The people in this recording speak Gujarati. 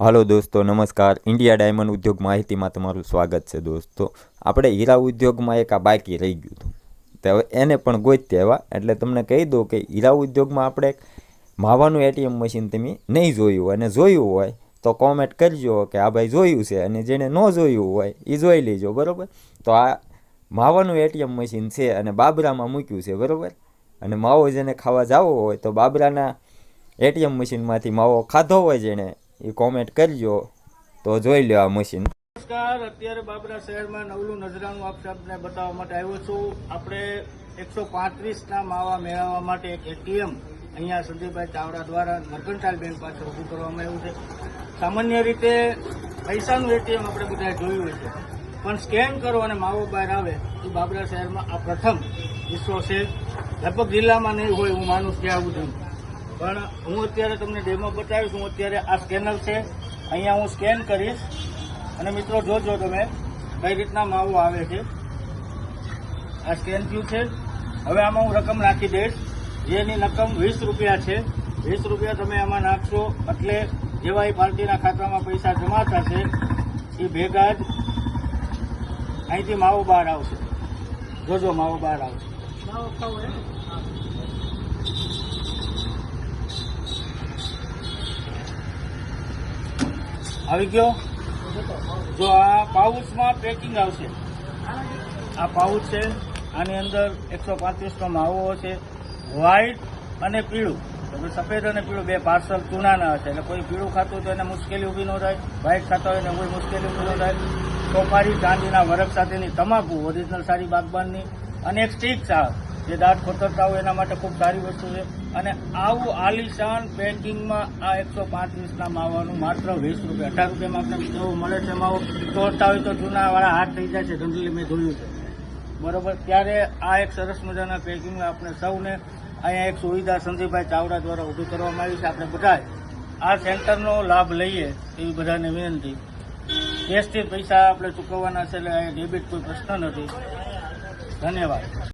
હાલો દોસ્તો, નમસ્કાર. ઇન્ડિયા ડાયમંડ ઉદ્યોગ માહિતીમાં તમારું સ્વાગત છે દોસ્તો. આપણે હીરા ઉદ્યોગમાં એક આ બાકી રહી ગયું હતું. તો હવે એને પણ ગોતી આવ્યા એટલે તમને કહી દઉં કે હીરા ઉદ્યોગમાં આપણે માવાનું એટીએમ મશીન તમે નહીં જોયું અને જોયું હોય તો કોમેન્ટ કરજો કે આ ભાઈ જોયું છે અને જેણે ન જોયું હોય એ જોઈ લેજો, બરાબર? તો આ માવાનું એટીએમ મશીન છે અને બાબરામાં મૂક્યું છે, બરાબર? અને માવો જેને ખાવા જવો હોય તો બાબરાના એટીએમ મશીનમાંથી માવો ખાધો હોય જેણે એ કોમેન્ટ કરજો. તો જોઈ લેવા મશીન નમસ્કાર. અત્યારે બાબરા શહેરમાં નવલું નજરાનું આપ સૌને બતાવવા માટે આવ્યો છું. આપણે એકસો પાંત્રીસના માવા મેળવવા માટે એક એટીએમ અહીંયા સંજયભાઈ ચાવડા દ્વારા મર્કન્ટાઇલ બેંક પાસે ઊભું કરવામાં આવ્યું છે. સામાન્ય રીતે પૈસાનું એટીએમ આપણે બધાએ જોયું હોય છે. પણ સ્કેન કરો અને માવો બહાર આવે એ બાબરા શહેરમાં આ પ્રથમ કિસ્સો છે. લગભગ જિલ્લામાં નહીં હોય, હું માનું છું આવું સુધી. પણ હું અત્યારે તમને ડેમો બતાવીશ. હું અત્યારે આ સ્કેનર છે. અહીંયા હું સ્કેન કરીશ. અને મિત્રો જોજો તમે કઈ રીતના માવો આવે છે. આ સ્કેન થયું છે. હવે આમાં હું રકમ નાખી દઈશ. જેની રકમ વીસ રૂપિયા છે. વીસ રૂપિયા તમે આમાં નાખશો એટલે જેવા એ પાર્ટીના ખાતામાં પૈસા જમા થશે, એ ભેગા જ અહીંથી માવો બહાર આવશે. જોજો માવો બહાર આવશે માવો ખાવો એમ? આવી ગયો? જો આ પાઉચમાં પેકિંગ આવશે. આ પાઉચ છે, આની અંદર એકસો પાંત્રીસનો માવો છે વ્હાઈટ અને પીળું. એટલે સફેદ અને પીળું, બે પાર્સલ ચૂનાના હશે એટલે કોઈ પીળું ખાતું તો એને મુશ્કેલી ઊભી ન થાય વ્હાઈટ ખાતા હોય એને કોઈ મુશ્કેલી ઊભી ન થાય. સોપારી ચાંદીના વરખ સાથેની તમાકુ ઓરિજિનલ સારી બાગબાનની, અને એક સ્ટીક ચા જે દાંત ખોતરતા હોય એના માટે ખૂબ સારી વસ્તુ છે. અને આવું આલિશાન પેકિંગમાં આ એકસો પાંત્રીસના માવાનું માત્ર વીસ રૂપિયા, અઢાર રૂપિયામાં આપણે મિત્રો મળે છે માવો તોડતા હોય તો જૂનાવાળા હાથ થઈ જાય છે જનરલી મેં જોયું છે. બરોબર, ત્યારે આ એક સરસ મજાના પેકિંગ આપણે સૌને અહીંયા એક સુવિધા સંદીપભાઈ ચાવડા દ્વારા ઊભી કરવામાં આવી છે. આપણે બધા આ સેન્ટરનો લાભ લઈએ એવી બધાને વિનંતી. કેશથી પૈસા આપણે ચૂકવવાના છે એટલે અહીંયા ડેબિટ કોઈ પ્રશ્ન નથી. ધન્યવાદ.